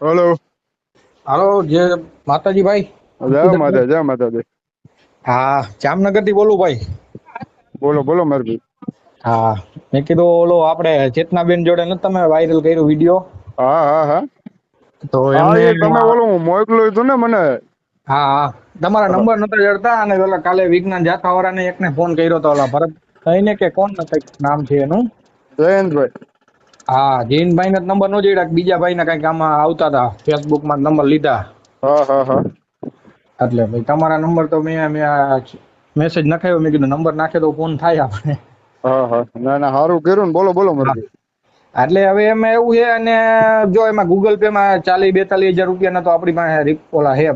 Hello. હાલો જે માતાજી ભાઈ. જય માતા જય માતાજી. હા જામનગરથી બોલું ભાઈ. બોલો બોલો મારભાઈ હા મેં કીધું ઓલો આપણે ચેતનાબેન જોડે નથી તમે વાયરલ કર્યો વીડિયો હા હા હા. તો એમને તમે ઓલું મોકલ્યું હતું ને મને. હા હા. તમારા નંબર નતા જડતા અને ઓલા કાલે વિજ્ઞાન જાથા વાળાને એકને ફોન કર્યો તો ઓલા ભરત કહીને કે કોણ કંઈક નામ છે એનું? જયંતભાઈ. હા જૈનભાઈ ને નંબર નો જોડ્યા બીજા ભાઈ કંઈક આમાં આવતા હતા ફેસબુકમાં નંબર લીધા. હા હા હા. એટલે ભાઈ તમારા નંબર તો મેં મેં મેસેજ નખાયો મેં કીધું નંબર નાખે તો ફોન થાય આપણે. હા હા. ના ના સારું કર્યું ને બોલો બોલો મારભાઈ એટલે હવે એમાં એવું છે અને જો એમાં ગૂગલ પે માં ચાલીસ બેતાલીસ હજાર રૂપિયા તો આપણી પાસે ઓલા હે.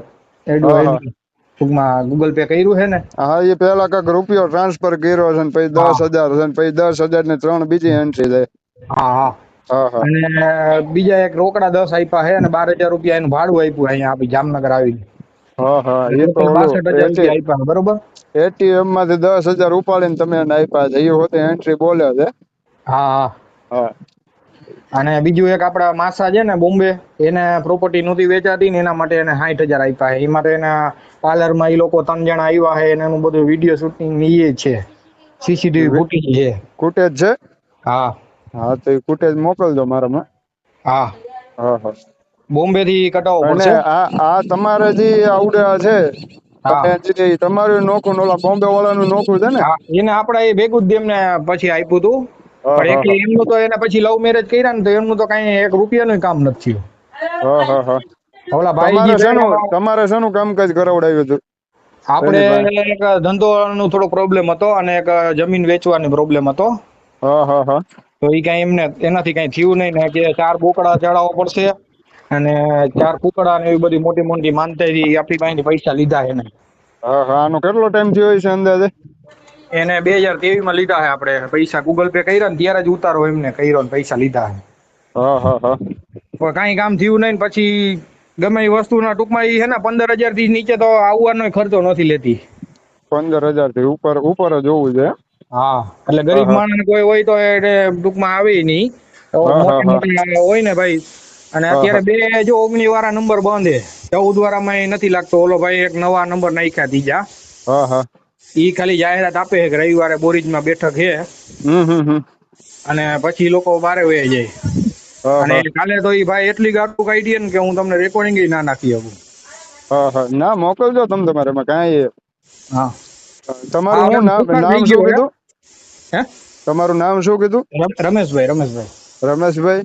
ટૂંકમાં ગૂગલ પે કર્યું છે ને. હા એ પેલા કાંઈક રૂપિયો ટ્રાન્સફર કર્યો છે ને પછી દસ હજાર છે ને પછી દસ હજાર ને ત્રણ બીજી એન્ટ્રી છે. હા હા. હા હા. અને બીજા એક રોકડા દસ આપ્યા છે અને બાર હજાર રૂપિયા એનું ભાડું આપ્યું અહીંયા આપી જામનગર આવી. હા હા. એ તો ટોટલ ઓલું બાસઠ હજાર રૂપિયા આપ્યા બરોબર? એટીએમમાંથી દસ હજાર ઉપાડીને તમે એને આપ્યા છે. એ હોતે એન્ટ્રી બોલે છે. હા હા. હા. અને બીજું એક આપડા માસા છે ને બોમ્બે એને પ્રોપર્ટી નહોતી વેચાતી ને એના માટે એને સાઠ હજાર આપ્યા છે. એ માટે એના પાર્લરમાં એ લોકો ત્રણ જણા આવ્યા છે અને એનું બધું વીડિયો શૂટિંગ એ છે. સીસીટીવી ફૂટેજ છે. કુટેજ છે? હા. હા તો એ ફૂટેજ મોકલજો મારામાં. હા. હા હા. બોમ્બે થી કટાવો પડશે? આ આ તમારે જે આવડ્યા છે હા. તમારું નોખું ઓલા બોમ્બે વાળાનું નોખું છે ને? એને આપડા એ ભેગું જ એમને પછી આપ્યું હતું પણ હા, એટલે એમનું તો એને પછી લવ મેરેજ કર્યા ને તો એમનું તો કઈ એક રૂપિયાનું કામ નથી હા હા હા. થયું ઓલા ભાઈ તમારે છે શેનું કામકાજ કરાવડાવ્યું હતું? આપણે એક ધંધો નો થોડો પ્રોબ્લેમ હતો અને એક જમીન વેચવાનો પ્રોબ્લેમ હતો. હા હા હા. તો એ કઈ એમને એનાથી કઈ થયું નહીં ને કે ચાર બોકડા ચડાવવા પડશે અને ચાર કુકડા ને એવી બધી મોટી મોટી માનતાઈ આપણી પાસેથી પૈસા લીધા એને. હા હા આનો કેટલો ટાઈમ થયો છે અંદાજે? એને બે હજાર ત્રેવીસમાં લીધા છે આપણે પૈસા ગૂગલ પે કર્યા ને ત્યારે જ ઉતારો એમને કર્યો ને પૈસા લીધા છે હા હા હા. પણ કાંઈ કામ થયું નહીં પછી ગમે એ વસ્તુના ટૂંકમાં એ છે ને પંદર હજારથી નીચે તો આવવાનો ખર્ચો નથી લેતી. પંદર હજારથી ઉપર ઉપર જ હોવું છે હા. એટલે ગરીબ માણસ કોઈ હોય તો ટૂંકમાં આવે નહીં. હોય ને ભાઈ. અને અત્યારે બે જો ઓગણી વાળા નંબર બંધ. છે ચૌદ વાળામાં એ નથી લાગતો. ઓલો ભાઈ એક નવા નંબર નાખ્યા ત્રીજા. ઈ ખાલી જાહેરાત આપે છે કે રવિવારે બોરીજમાં બેઠક છે. અને પછી લોકો બારે વહી જાય. અને કાલે તો ઈ ભાઈ એટલી ગાડું કાઢી ને કે હું તમને રેકોર્ડિંગ ના નાખી શકું. હા હા. ના મોકલજો તમે તમારે કઈ હા. તમારું નામ નામ શું કીધું? હે? તમારું નામ શું કીધું? રમેશભાઈ રમેશભાઈ. રમેશભાઈ?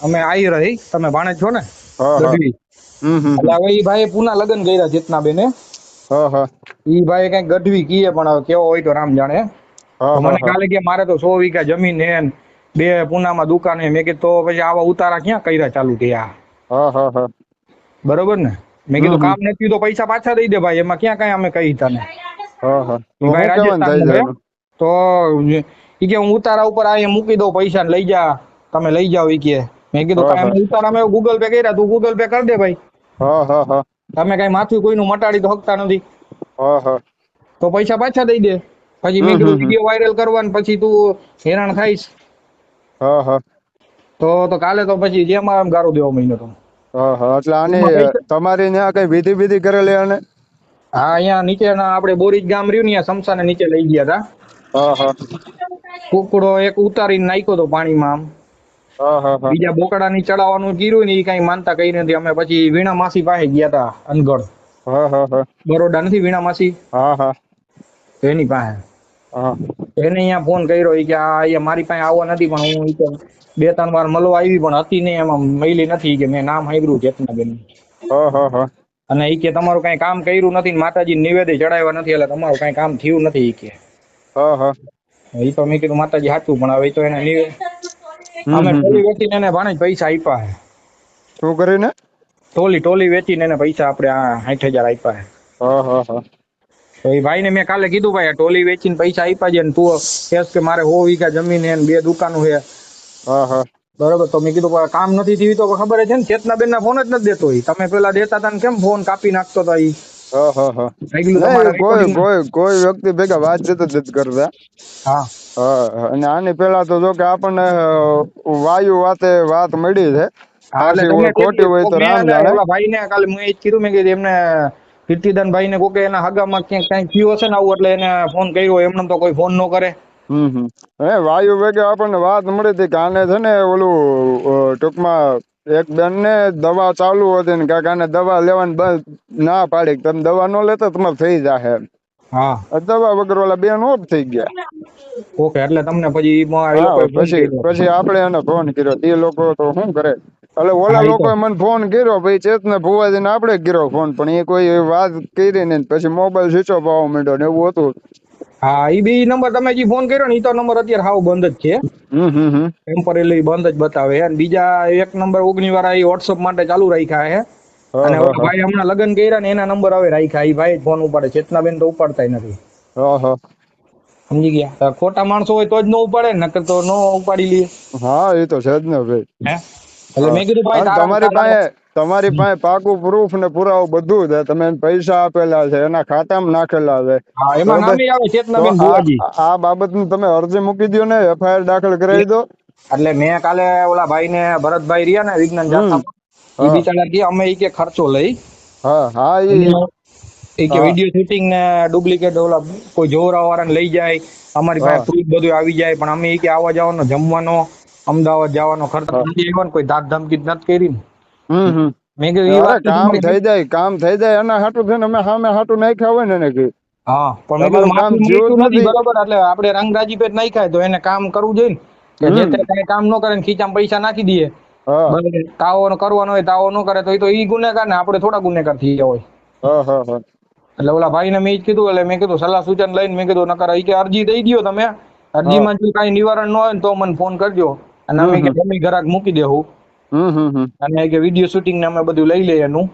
અમે આવી રહી તમે ભાણે છો ને? એટલે હવે ઈ ભાઈ પુના લગ્ન કર્યા જીતના બેને હા હા. ઈ ભાઈ કઈ ગઢવી કીએ પણ હવે કેવો હોય તો રામ જાણે. મને કાલે કે મારે તો સો વીઘા જમીન હે ને બે પુનામાં દુકાન હે મેં કીધું તો પછી આવા ઉતારા ક્યાં કર્યા ચાલુ થયા? હા હા હા. બરોબર ને? મેં કીધું કામ નથી તો પૈસા પાછા દઈ દે ભાઈ. એમાં ક્યાં કઈ અમે કહી તને? હા હા. ભાઈ રાજસ્થાન તો ઈ કે હું ઉતારા ઉપર અહીંયા મૂકી દઉં પૈસા ને લઈ જા. તમે લઈ જાઓ ઈ કે. મેં કીધું કાંઈ ઉતારા મેં ગૂગલ પે કર્યા તું ગૂગલ પે કરી દે ભાઈ. હા હા હા. તમે કઈ માથું કોઈનું મટાડી તો હકતા નથી. હા હા. તો પૈસા પાછા દઈ દે. પછી મેં કીધું વીડિયો વાયરલ કરવાનું પછી તું હેરાન થાઈશ. હા હા. તો તો કાલે તો પછી જેમાં એમ ગારો દેવા મહિનો તો. હા હા. એટલે આને તમારી ત્યાં કઈ વિધિ વિધિ કરેલી આને? હા અહીંયા નીચેના આપણે બોરીજ ગામ રહ્યું ને ત્યાં સમસાને નીચે લઈ ગયા હતા કુકડો એક ઉતારીને નાખ્યો તો પાણીમાં આમ. બીજા બોકડાની ચડાવવાનું કીધું ને એ કઈ માનતા કઈ નથી. અમે પછી વીણા માસી પાસે ગયા હતા અનગઢ. બરોડા નથી વીણા માસી? તો એની પાસે. એને અહીંયા ફોન કર્યો કે આ અહીંયા મારી પાસે આવવા નથી પણ હું તો બે ત્રણ વાર મળવા આવી પણ હતી નહીં એમાં મળી નથી કે મેં નામ સાંભળ્યું ચેતનાબેન. હા હા હા. અને ઈ કે તમારું કઈ કામ કર્યું નથી માતાજી નિવેદે ચડાવ્યા નથી એટલે તમારું કઈ કામ થયું નથી એ કે. હા હા. ઈ તો મેં કીધું માતાજી સાચું પણ હવે તો એને નિવે- અમે ટોલી વેચીને એને ભાણે પૈસા આપ્યા છે. શું કરીને? ટોલી ટોલી વેચીને એને પૈસા આપણે આ સાઠ હજાર આપ્યા છે. હા હા હા. તો એ ભાઈને મેં કાલે કીધું ભાઈ આ ટોલી વેચીને પૈસા આપ્યા છે ને તું કેસ કે મારે સો વીઘા જમીન છે ને બે દુકાનો છે. હા હા. બરોબર તો મેં કીધું પણ કામ નથી થયું તો ખબર છે ને ચેતનાબેન ના ફોન જ નથી દેતો તમે પેલા દેતા હતા ને કેમ ફોન કાપી નાખતો હતા ઈ? કોઈ કોઈ કોઈ વ્યક્તિ ભેગા વાતચીત જ નથી કરતા. હા. અને આની પેલા તો જો કે આપણને વાયુ વાતે વાત મળી છે. ખોટી હોય તો રામ જાણે. ઓલા ભાઈને કાલે મેં એ કીધું મેં કીધું એમને કીર્તિદાન ભાઈને કોકે એના હગામાં ક્યાંક કાંઈ થયું છે ને આવું એટલે એને ફોન કર્યો એમને તો કોઈ ફોન ન કરે. હમ હમ. હે વાયુ વેગે આપણને વાત મળી હતી કે આને છે ને ઓલું ટૂંકમાં એક બેન ને દવા ચાલુ હતી ને કાંઈક આને દવા લેવાની બંધ ના પાડી તમે દવા ન લેતા તમારે થઈ જાહે હા. દવા વગર ઓલા બેન ઓફ થઈ ગયા. ઓકે એટલે તમને પછી પછી. પછી આપણે એને ફોન કર્યો. તે લોકો તો શું કરે? એટલે ઓલા લોકો લોકોએ મને ફોન કર્યો ભાઈ ચેતને ભુવાજીને આપણે કર્યો ફોન પણ એ કોઈ વાત કરી ને પછી મોબાઈલ સ્વિચ ઓફ આવવા માંડ્યો ને એવું હતું. હા એ બી નંબર તમે જે ફોન કર્યો ને ઈ તો નંબર અત્યારે હાવ બંધ જ છે. ટેમ્પરરી બંધ જ બતાવે અને બીજા એક નંબર ઓગણી વાળા એ વોટ્સઅપ માટે ચાલુ રાખ્યા છે. અને ભાઈ હમણાં લગ્ન કર્યા ને એના નંબર હવે રાખ્યા. એ ભાઈ ફોન ઉપાડે. ચેતનાબેન તો ઉપાડતા નથી. સમજી ગયા? ખોટા માણસો હોય તો જ ન ઉપાડે નકર તો ન ઉપાડી લઈએ હા એ તો છે જ ને ભાઈ. એટલે મેં કીધું ભાઈ તમારી પાસે તમારી પાસે પાકું પ્રૂફ ને પુરાવો બધું છે. તમે પૈસા આપેલા છે એના ખાતામાં નાખેલા છે. આ બાબતની તમે અરજી મૂકી દો ને એફઆઈઆર દાખલ કરાવી દો. એટલે મેં કાલે ઓલા ભાઈ ને ભરતભાઈ રહ્યા ને વિજ્ઞાન જાતા બિચારા કે અમે ઈ કે ખર્ચો લઈ. હા હા એ કે વિડિયો શૂટિંગ ને ડુપ્લિકેટ ઓલા કોઈ જોવરા વાળા લઈ જાય. અમારી પાસે. પ્રૂફ બધું આવી જાય પણ અમે ઈ કે આવવા જવાનો જમવાનો અમદાવાદ જવાનો ખર્ચ નથી આવ્યો કોઈ ધાક ધમકી નથી કરી ને. મેં કીધું વાત કામ થઈ જાય કામ થઈ જાય એના હાટું થઈને અમે સામે હાટું નાખ્યા હોય ને એને કીધું. હા પણ મેં કામ નથી. બરોબર એટલે આપણે રંગરાજી પેટ નાખ્યા તો એને કામ કરવું જોઈએ ને. કે જે તે કાંઈ કામ ન કરે ને ખીચામાં પૈસા નાખી દઈએ. તાવો કરવાનો હોય તાવો ન કરે તો એ તો ઈ ગુનેગાર ને આપણે થોડા ગુનેગાર થઈ ગયા હોય. એટલે ઓલા ભાઈને મેં જ કીધું એટલે મેં કીધું સલાહ સૂચન લઈને મેં કીધું નકર એ કે અરજી દઈ દો તમે. અરજીમાં જો કઈ નિવારણ ન હોય ને તો મને ફોન કરજો. અને અમે કે ડમી ઘરાક મૂકી દેવું હમ હમ હમ. અને કે વીડિયો શૂટિંગ ને અમે બધું લઈ લઈએ એનું.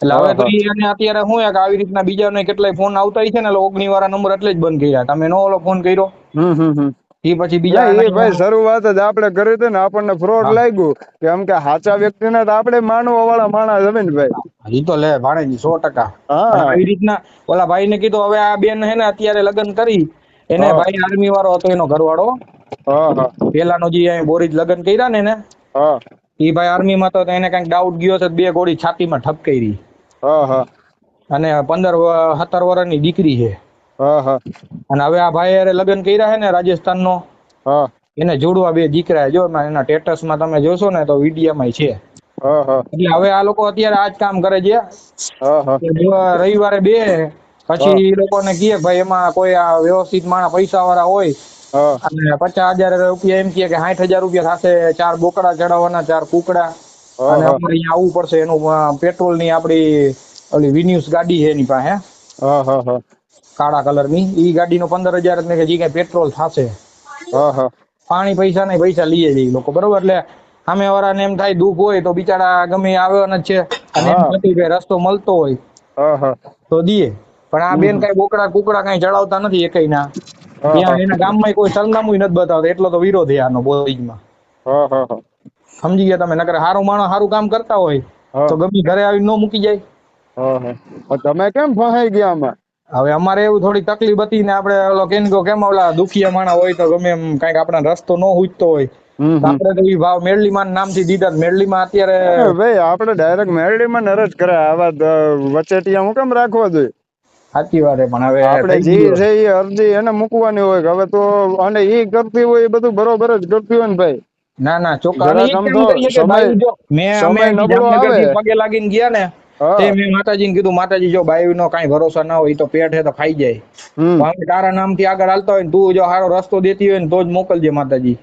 એટલે હવે તો એને અત્યારે શું કે આવી રીતના બીજાને કેટલાય ફોન આવતા છે ને ઓગણી વાળા નંબર એટલે જ બંધ કર્યા. તમે નો ઓલો ફોન કર્યો? હમ હમ હમ. ઈ પછી બીજા એ ભાઈ શરૂઆત જ આપણે કરી હતી ને આપણને ફ્રોડ લાગ્યું કે એમ કે સાચા વ્યક્તિને તો આપણે માનવા વાળા માણસ હવે ને ભાઈ એ તો લે ભાણેજી સો ટકા. એવી આવી રીતના ઓલા ભાઈ ને કીધું હવે આ બેન હે ને અત્યારે લગ્ન કરી. એને ભાઈ આર્મી વાળો હતો એનો ઘરવાળો. પેલાનો જે અહીં બોરીજ લગ્ન કર્યા ને એને એ ભાઈ આર્મી માં તો એને કંઈક ડાઉટ ગયો છે બે ગોળી છાતીમાં હા અને પંદર સત્તર વર્ષની દીકરી છે. અને હવે આ ભાઈ અરે લગ્ન કર્યા છે ને રાજસ્થાન નો એને જોડવા બે દીકરા જો એના સ્ટેટસમાં તમે જોશો ને તો વિડીયોમાં છે. એટલે હવે આ લોકો અત્યારે આ જ કામ કરે છે. રવિવારે બે પછી એ લોકોને કહે ભાઈ એમાં કોઈ આ વ્યવસ્થિત માણસ પૈસા વાળા હોય અને પચાસ હજાર રૂપિયા એમ કે સાઠ હજાર રૂપિયા થશે ચાર બોકડા ચડાવવાના ચાર કુકડા. અને અમારે અહીંયા આવવું પડશે એનું પેટ્રોલની આપડી ઓલી વિન્યુસ ગાડી છે એની પાસે કાળા કલરની ઈ ગાડી નો પંદર હજાર ને જી કઈ પેટ્રોલ થશે. પાણી પૈસા નહીં પૈસા લઈએ છે લોકો બરોબર? એટલે સામે વાળાને એમ થાય દુઃખ હોય તો બિચારા ગમે આવવાના જ છે. અને એમ રસ્તો મળતો હોય તો દીએ પણ આ બેન કઈ બોકડા કુકડા કઈ ચડાવતા નથી એકઈ ના ત્યાં. એના ગામમાં કોઈ સરનામું નથી બતાવતા. એટલો તો વિરોધ આનો હા સમજી ગયા તમે? નકર હારું માણસ સારું કામ કરતા હોય તો ગમે ઘરે આવી ન મૂકી જાય. તમે કેમ ફસાઈ ગયા આમાં? હવે અમારે એવું થોડી તકલીફ હતી ને આપણે ઓલો કેમ કે કેમ ઓલા દુખિયા માણસ હોય તો ગમે એમ કંઈક આપણા રસ્તો ન હુજતો હોય આપણે તો ઈ ભાવ મેરલીમાં નામથી દીધા મેરલીમાં અત્યારે ભાઈ આપણે ડાયરેક્ટ મેરડીમાં નરજ કરે આવા વચેટિયા હું કેમ રાખવા જોઈએ? સાચી વાત પણ હવે આપણે જે છે. એ અરજી એને મૂકવાની હોય કે હવે તો અને એ કરતી હોય એ બધું બરોબર જ કરતી હોય ને ભાઈ. ના ના સમય- સમય નબળો આવે. પગે લાગીને ગયા ને તે મેં માતાજીને કીધું માતાજી જો બાયુ નો કાંઈ ભરોસો ના હોય તો પેટ હે તો ખાઈ જાય. પણ તારા નામથી આગળ હાલતા હોય ને તું જો સારો રસ્તો દેતી હોય ને તો જ મોકલજે માતાજી.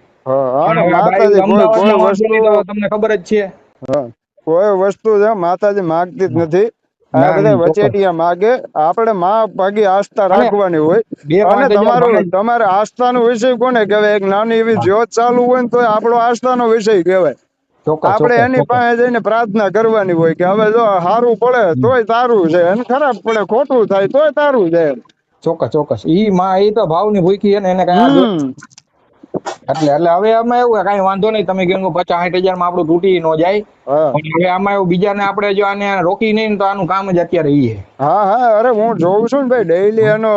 તમને ખબર જ છે. હા કોઈ વસ્તુ છે માતાજી માગતી જ નથી. આ બધા વચેટિયા માગે. આપણે મા ભાગી આસ્થા રાખવાની હોય. અને તમારું તમારે આસ્થાનો વિષય કોને કહેવાય? એક નાની એવી જ્યોત ચાલુ હોય ને તો આપણો આસ્થાનો વિષય કહેવાય. આપણે એની પાસે જઈને પ્રાર્થના કરવાની હોય કે હવે જો સારું પડે તોય તારું છે. અને ખરાબ પડે ખોટું થાય તોય તારું છે. ચોક્કસ ચોક્કસ. ઈ માં એ તો ભાવની ભૂખી છે એને કઈ એટલે એટલે હવે આમાં એવું કઈ વાંધો નહીં તમે કેમ પચાસ સાઠ હજારમાં આપણું તૂટી ન જાય. પણ હવે આમાં એવું બીજાને આપણે જો આને રોકી નહીં ને તો આનું કામ જ અત્યારે ઈ છે. હા હા અરે હું જોઉં છું ને ભાઈ ડેઈલી એનો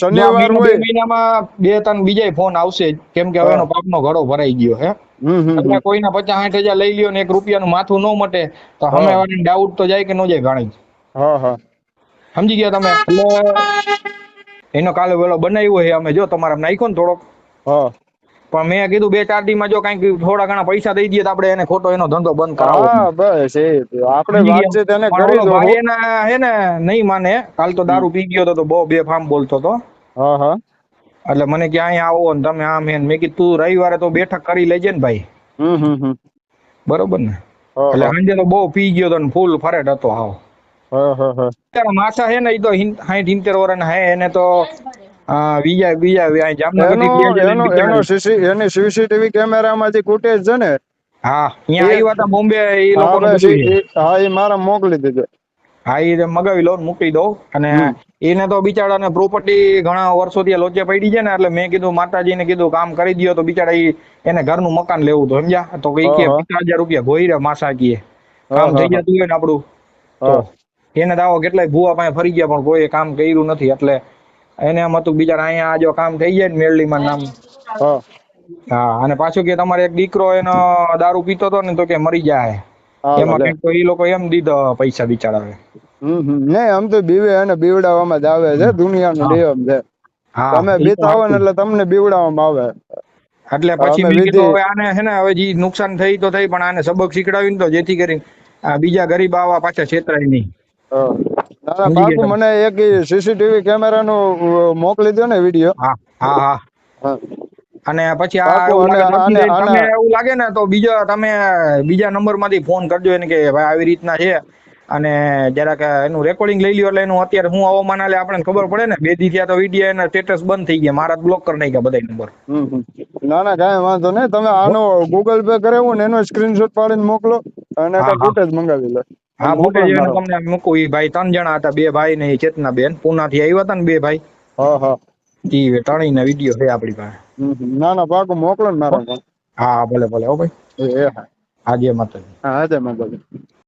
શનિવાર હોય. મહિનામાં બે ત્રણ બીજાય ફોન આવશે જ. કેમ કે હવે. એનો પાકનો ઘડો ભરાઈ ગયો હે એટલે કોઈના પચાસ સાઠ હજાર લઈ લ્યો ને એક રૂપિયાનું માથું ન મટે તો. અમે ડાઉટ તો જાય કે ન જાય ઘણી. હા હા. સમજી ગયા તમે? એટલે એનો કાલે વેલો બનાવ્યો છે અમે જો તમારે નાખ્યો ને થોડોક. હા. પણ મેં કીધું બે ચાર દી માં જો કંઈક થોડા ઘણા પૈસા દઈ દઈએ તો આપણે એને ખોટો એનો ધંધો બંધ કરાવો. હા બસ એ. આપણે? વાતચીત એને કરી દો. ભાઈ એના હે ને નહીં માને. કાલ તો દારૂ પી ગયો તો બહુ બેફામ બોલતો તો. હા હા. એટલે મને કે અહીંયા આવો ને તમે આમ હે મેં કીધું તું રવિવારે તો બેઠક કરી લેજે ને ભાઈ. હમ હમ હમ. બરોબર ને? એટલે સાંજે તો બહુ પી ગયો તો ને ફૂલ ફરેટ હતો આવો. હા હા ને એ તો સાઈઠ ઇન્ટર વર્ષ હે એને તો બીજા બીજા જામનગર એનો થી સીસી એની સીસીટીવી કેમેરામાંથી ફૂટેજ છે ને હા અહીંયા આવ્યા હતા બોમ્બે એ લોકો હા એ મારા મોકલી દીધો. હા એ મગાવી લો ને મૂકી દો અને એને તો બિચારાને પ્રોપર્ટી ઘણા વર્ષોથી લોચે પડી છે ને એટલે મેં કીધું માતાજીને કીધું કામ કરી દ્યો. તો બિચારા એને એને ઘરનું મકાન લેવું તો સમજ્યા? તો કઈ કે. પચાસ હજાર રૂપિયા ગોઈ રહ્યા માસા કીએ કામ થઈ જતું હોય ને આપણું. એને દાવો કેટલાય ભૂવા પાસે ફરી ગયા પણ કોઈ કામ કર્યું નથી. એટલે એને એમ હતું બિચારા અહીંયા જો કામ થઈ જાય ને મેરડીમાં નામ હા. અને પાછું કે તમારે એક દીકરો એનો દારૂ પીતો હતો ને તો કે મરી જાય. એમાં તો એ લોકો એમ દીધો પૈસા બિચારા નહીં આમ તો બીવે અને બીવડાવવામાં જ આવે છે દુનિયાનો. નિયમ છે. હા તમે બીતા ને એટલે તમને બીવડાવવામાં આવે. એટલે પછી મેં કીધું હવે આને છે ને હવે જી નુકસાન થઈ તો થઈ પણ આને સબક શીખડાવી ને તો જેથી કરીને આ બીજા ગરીબ આવા પાછા છેતરાય નહીં. ના ગયા મને એક સીસીટીવી કેમેરાનું નો મોકલી દો ને વીડિયો. હા હા અને પછી આ એવું લાગે ને તો બીજા તમે બીજા નંબરમાંથી ફોન કરજો એને કે ભાઈ આવી રીતના છે. અને જરાક એનું રેકોર્ડિંગ લઈ લ્યો એટલે એનું અત્યારે હું હવામાન આલે આપણને ખબર પડે ને બે દી થયા તો વીડિયો એના સ્ટેટસ બંધ થઈ ગયા મારા બ્લોક કરી નાખ્યા બધા નંબર. ના ના કાંઈ વાંધો નહીં. તમે આનો ગૂગલ પે કરાવો ને એનો સ્ક્રીનશોટ પાડીને મોકલો અને ફૂટેજ મંગાવી લો. હા ફૂટેજ એને તમને મૂકું. એ ભાઈ ત્રણ જણા હતા બે ભાઈ ને ચેતના બેન. પુના થી આવ્યા હતા ને બે ભાઈ. હા હા. ઈ ત્રણેય ના વીડિયો છે આપણી પાસે. ના ના પાકું મોકલો ને મારા હા ભલે ભલે હો ભાઈ. એ હા. આજે માતાજી. હા જય માતાજી.